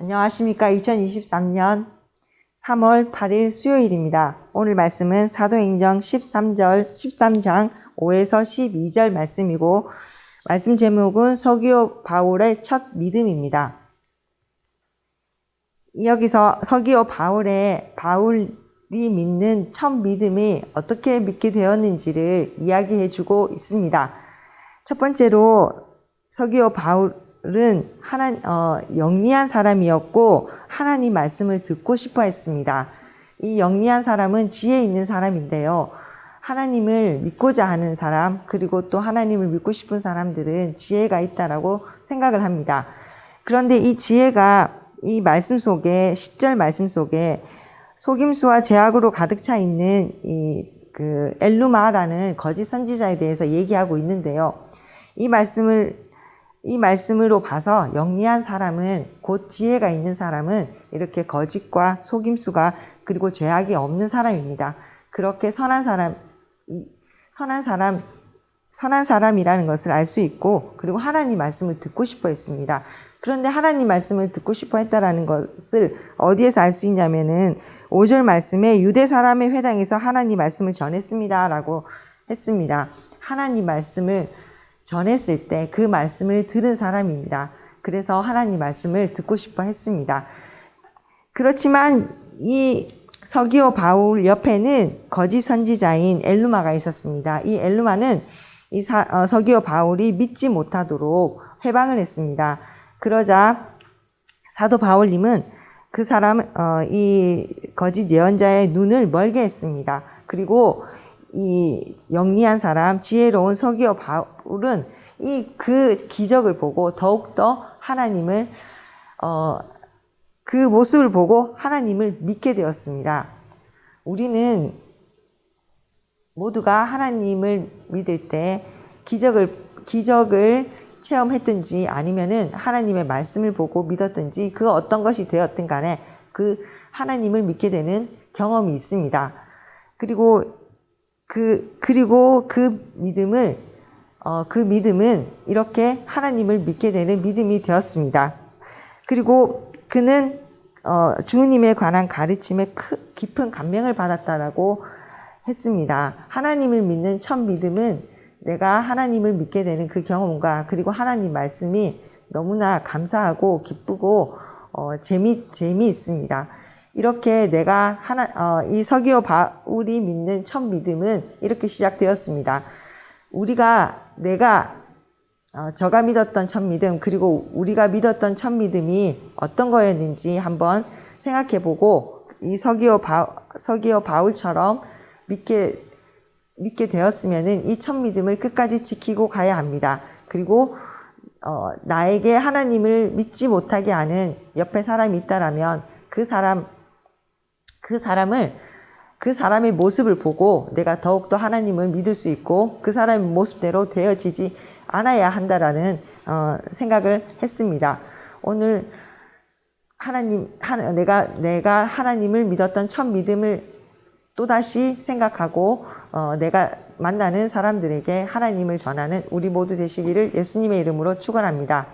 안녕하십니까. 2023년 3월 8일 수요일입니다. 오늘 말씀은 사도행정 13절, 13장 5에서 12절 말씀이고, 말씀 제목은 서기오 바울의 첫 믿음입니다. 여기서 서기오 바울의 바울이 믿는 첫 믿음이 어떻게 믿게 되었는지를 이야기해 주고 있습니다. 첫 번째로 서기오 바울 은 하나 어, 영리한 사람이었고 하나님 말씀을 듣고 싶어 했습니다. 이 영리한 사람은 지혜 있는 사람인데요. 하나님을 믿고자 하는 사람 그리고 또 하나님을 믿고 싶은 사람들은 지혜가 있다라고 생각을 합니다. 그런데 이 지혜가 이 말씀 속에 10절 말씀 속에 속임수와 제약으로 가득 차 있는 이 그 엘루마라는 거짓 선지자에 대해서 얘기하고 있는데요. 이 말씀을 이 말씀으로 봐서 영리한 사람은 곧 지혜가 있는 사람은 이렇게 거짓과 속임수가 그리고 죄악이 없는 사람입니다. 그렇게 선한 사람 선한 사람 선한 사람이라는 것을 알 수 있고 그리고 하나님 말씀을 듣고 싶어 했습니다. 그런데 하나님 말씀을 듣고 싶어 했다라는 것을 어디에서 알 수 있냐면은 5절 말씀에 유대 사람의 회당에서 하나님 말씀을 전했습니다라고 했습니다. 하나님 말씀을 전했을 때 그 말씀을 들은 사람입니다. 그래서 하나님 말씀을 듣고 싶어 했습니다. 그렇지만 이 서기오 바울 옆에는 거짓 선지자인 엘루마가 있었습니다. 이 엘루마는 이 사, 어, 서기오 바울이 믿지 못하도록 회방을 했습니다. 그러자 사도 바울님은 그 사람, 어, 이 거짓 예언자의 눈을 멀게 했습니다. 그리고 이 영리한 사람, 지혜로운 서기오 바울은 이 그 기적을 보고 더욱더 하나님을, 어, 그 모습을 보고 하나님을 믿게 되었습니다. 우리는 모두가 하나님을 믿을 때 기적을, 기적을 체험했든지 아니면은 하나님의 말씀을 보고 믿었든지 그 어떤 것이 되었든 간에 그 하나님을 믿게 되는 경험이 있습니다. 그리고 그, 그리고 그 믿음을, 어, 그 믿음은 이렇게 하나님을 믿게 되는 믿음이 되었습니다. 그리고 그는, 어, 주님에 관한 가르침에 크, 깊은 감명을 받았다라고 했습니다. 하나님을 믿는 첫 믿음은 내가 하나님을 믿게 되는 그 경험과 그리고 하나님 말씀이 너무나 감사하고 기쁘고 어, 재미 재미있습니다. 이렇게 내가 하나 어, 이 서기오 바울이 믿는 첫 믿음은 이렇게 시작되었습니다. 우리가 내가 어, 저가 믿었던 첫 믿음 그리고 우리가 믿었던 첫 믿음이 어떤 거였는지 한번 생각해 보고 이 서기오 바 서기오 바울처럼 믿게 믿게 되었으면은 이 첫 믿음을 끝까지 지키고 가야 합니다. 그리고 어, 나에게 하나님을 믿지 못하게 하는 옆에 사람이 있다라면 그 사람 그 사람을 그 사람의 모습을 보고 내가 더욱더 하나님을 믿을 수 있고 그 사람의 모습대로 되어지지 않아야 한다라는 어, 생각을 했습니다. 오늘 하나님 하나, 내가 내가 하나님을 믿었던 첫 믿음을 또다시 생각하고 어, 내가 만나는 사람들에게 하나님을 전하는 우리 모두 되시기를 예수님의 이름으로 축원합니다.